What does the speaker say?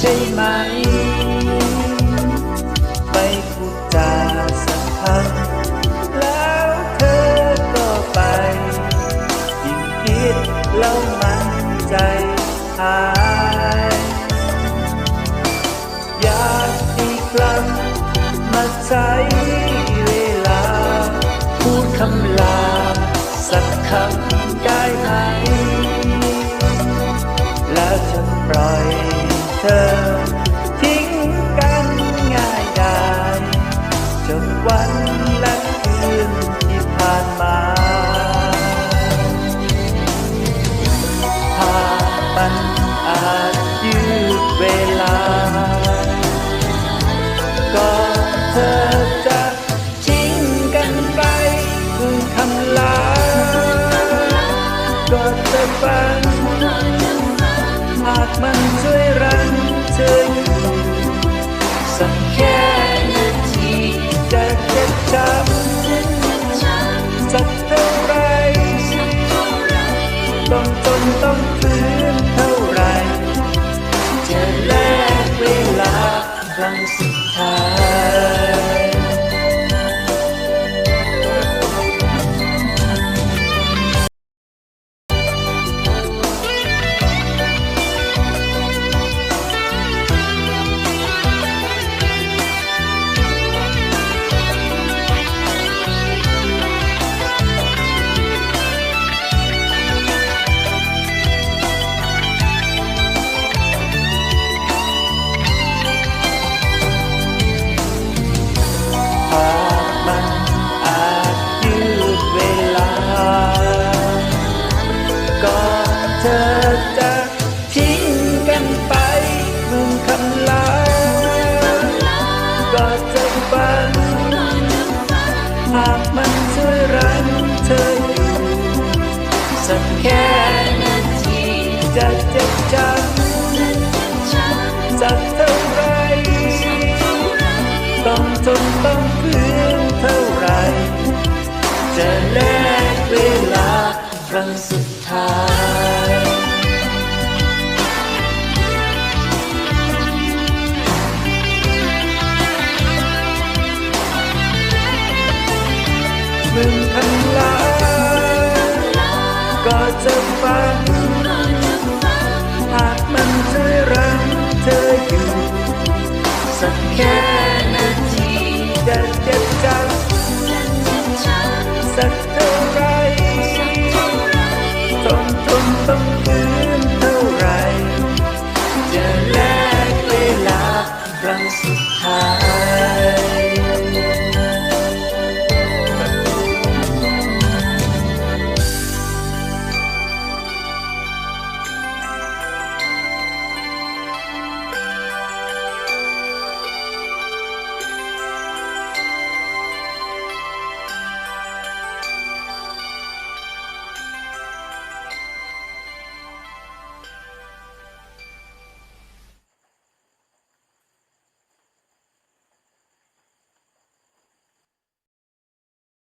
ใช่ไหม ไม่พูดจาสักคำแล้วเธอก็ไป ยิ่งคิดแล้วมันใจหายอยากอีกครั้งมาใช้เวลา พูดคำลาสักคำ วันและคืนที่ผ่านมาหากมันอาจยืดเวลา ก็เธอจะทิ้งกันไปคืนคำลา ก็จะฝันหากมันช่วยรั้งเธอ เธอจะทิ้งกันไปมึงคำลาก็จะฝันหากมันช่วยรั้งเธออยู่สักแค่นาทีจะเจ็บช้ำสักเท่าไรต้องทนต้องฝืนเท่าไร จะแลกเวลาครั้งสุดท้าย find